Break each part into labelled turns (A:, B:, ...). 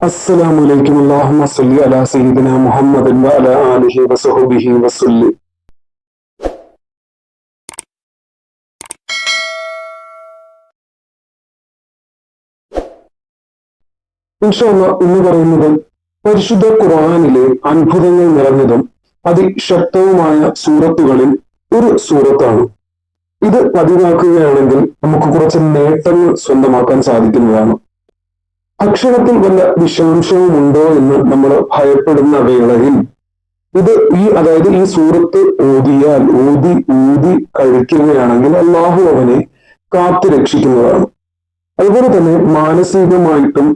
A: السلام عليكم اللهم صل على سيدنا محمد وعلى آله وصحبه وسلم ഇൻഷാല്ല എന്ന് പറയുന്നത് പരിശുദ്ധ ഖുർആനിലെ അത്ഭുതങ്ങൾ നിറഞ്ഞതും അതിശക്തവുമായ സൂറത്തുകളിൽ ഒരു സൂറത്താണ് ഇത് പതിവാക്കുകയാണെങ്കിൽ നമുക്ക് കുറച്ച് നേട്ടങ്ങൾ സ്വന്തമാക്കാൻ സാധിക്കുന്നതാണ് ഭക്ഷണത്തിൽ വല്ല വിഷാംശവും ഉണ്ടോ എന്ന് നമ്മൾ ഭയപ്പെടുന്ന വേളയിൽ ഇത് ഈ അതായത് ഈ സൂറത്ത് ഓതിയാൽ ഓതി ഊതി കഴിക്കുകയാണെങ്കിൽ അള്ളാഹു അവനെ കാത്തു രക്ഷിക്കുന്നതാണ്. അതുപോലെ തന്നെ മാനസികമായിട്ടും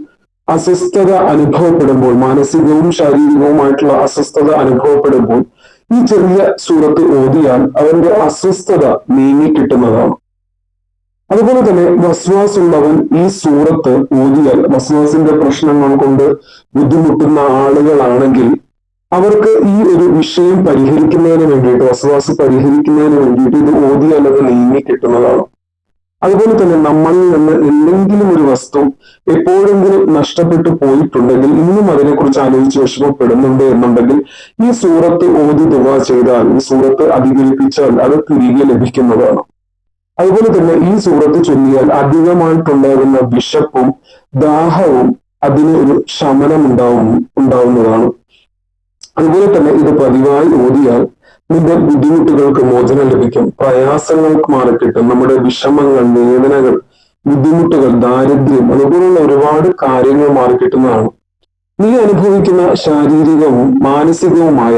A: അസ്വസ്ഥത അനുഭവപ്പെടുമ്പോൾ മാനസികവും ശാരീരികവുമായിട്ടുള്ള അസ്വസ്ഥത അനുഭവപ്പെടുമ്പോൾ ഈ ചെറിയ സൂറത്ത് ഓതിയാൽ അവന്റെ അസ്വസ്ഥത നീങ്ങി കിട്ടുന്നതാണ് അതുപോലെ തന്നെ വസ്വാസ് ഉള്ളവൻ ഈ സൂറത്ത് ഓതിയാൽ വസ്വാസിന്റെ പ്രശ്നങ്ങൾ കൊണ്ട് ബുദ്ധിമുട്ടുന്ന ആളുകളാണെങ്കിൽ അവർക്ക് ഈ ഒരു വിഷയം പരിഹരിക്കുന്നതിന് വേണ്ടിയിട്ട് വസ്വാസ് പരിഹരിക്കുന്നതിന് വേണ്ടിയിട്ട് ഇത് ഓതിയാൽ അത് നീങ്ങി കിട്ടുന്നതാണ്. അതുപോലെ തന്നെ നമ്മളിൽ നിന്ന് എന്തെങ്കിലും ഒരു വസ്തു എപ്പോഴെങ്കിലും നഷ്ടപ്പെട്ടു പോയിട്ടുണ്ടെങ്കിൽ ഇന്നും അതിനെക്കുറിച്ച് ആലോചിച്ച് വിഷമപ്പെടുന്നുണ്ട് എന്നുണ്ടെങ്കിൽ ഈ സൂറത്ത് ഓതി ദുവ ചെയ്താൽ ഈ സൂറത്ത് അധികരിപ്പിച്ചാൽ അത് തിരികെ ലഭിക്കുന്നതാണ്. അതുപോലെ തന്നെ ഈ സൂറത്ത് ചൊല്ലിയാൽ അധികമായിട്ടുണ്ടാകുന്ന വിശപ്പും ദാഹവും അതിന് ഒരു ശമനം ഉണ്ടാവും ഉണ്ടാവുന്നതാണ്. അതുപോലെ തന്നെ ഇത് പതിവായി ഓതിയാൽ നിന്റെ ബുദ്ധിമുട്ടുകൾക്ക് മോചനം ലഭിക്കും. പ്രയാസങ്ങൾക്ക് മാറിക്കിട്ടും നമ്മുടെ വിഷമങ്ങൾ വേദനകൾ ബുദ്ധിമുട്ടുകൾ ദാരിദ്ര്യം അതുപോലുള്ള ഒരുപാട് കാര്യങ്ങൾ മാറിക്കിട്ടുന്നതാണ് നീ അനുഭവിക്കുന്ന ശാരീരികവും മാനസികവുമായ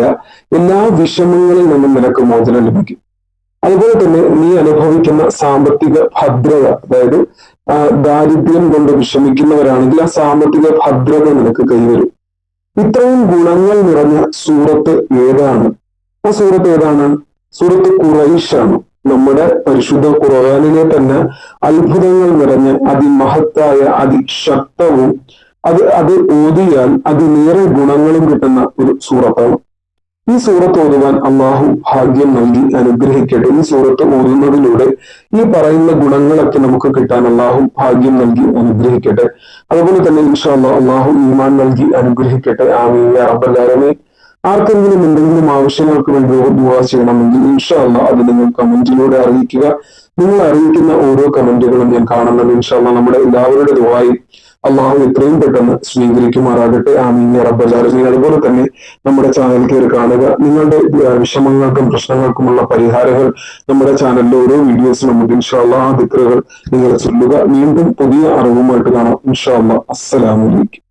A: എല്ലാ വിഷമങ്ങളിൽ നിന്നും നിനക്ക് മോചനം ലഭിക്കും. അതുപോലെ തന്നെ നീ അനുഭവിക്കുന്ന സാമ്പത്തിക ഭദ്രത അതായത് ദാരിദ്ര്യം കൊണ്ട് വിഷമിക്കുന്നവരാണെങ്കിൽ ആ സാമ്പത്തിക ഭദ്രത നിനക്ക് കൈവരും. ഇത്രയും ഗുണങ്ങൾ നിറഞ്ഞ സൂറത്ത് ഏതാണ്? ആ സൂറത്ത് ഏതാണ്? സൂറത്ത് കുറൈഷാണ് നമ്മുടെ പരിശുദ്ധ ഖുർആാനിലെ തന്നെ അത്ഭുതങ്ങൾ നിറഞ്ഞ അതിമഹത്തായ അതിശക്തവും അത് അത് ഓതിയാൽ അതിലേറെ ഗുണങ്ങളും കിട്ടുന്ന ഒരു സൂറത്താണ്. ഈ സൂറത്ത് ഓതുവാൻ അള്ളാഹു ഭാഗ്യം നൽകി അനുഗ്രഹിക്കട്ടെ. ഈ സൂറത്ത് ഓതുന്നതിലൂടെ ഈ പറയുന്ന ഗുണങ്ങളൊക്കെ നമുക്ക് കിട്ടാൻ അള്ളാഹു ഭാഗ്യം നൽകി അനുഗ്രഹിക്കട്ടെ. അതുപോലെ തന്നെ ഇൻഷാല്ല അള്ളാഹു ഈമാൻ നൽകി അനുഗ്രഹിക്കട്ടെ. റബ്ബല്ലാരമേ ആർക്കെങ്കിലും എന്തെങ്കിലും ആവശ്യങ്ങൾക്ക് വേണ്ടി ദുവാ ചെയ്യണമെങ്കിൽ ഇൻഷാല്ല അത് നിങ്ങൾ കമന്റിലൂടെ അറിയിക്കുക. നിങ്ങൾ അറിയിക്കുന്ന ഓരോ കമന്റുകളും ഞാൻ കാണുന്നത് ഇൻഷാല്ല നമ്മുടെ എല്ലാവരുടെ ദുവായി അള്ളാഹു എത്രയും പെട്ടെന്ന് സ്വീകരിക്കുമാറാകട്ടെ. ആമീൻ. റബ്ബലാലമീൻ അതുപോലെ തന്നെ നമ്മുടെ ചാനൽ കയറി കാണുക. നിങ്ങളുടെ വിഷമങ്ങൾക്കും പ്രശ്നങ്ങൾക്കുമുള്ള പരിഹാരങ്ങൾ നമ്മുടെ ചാനലിലെ ഓരോ വീഡിയോസും നമുക്ക് ഇൻഷാല്ലാ ദിക്കറുകൾ നിങ്ങൾ ചൊല്ലുക. വീണ്ടും പുതിയ അറിവുമായിട്ട് കാണാം. ഇൻഷാല്ല അസ്സലാമലൈക്കും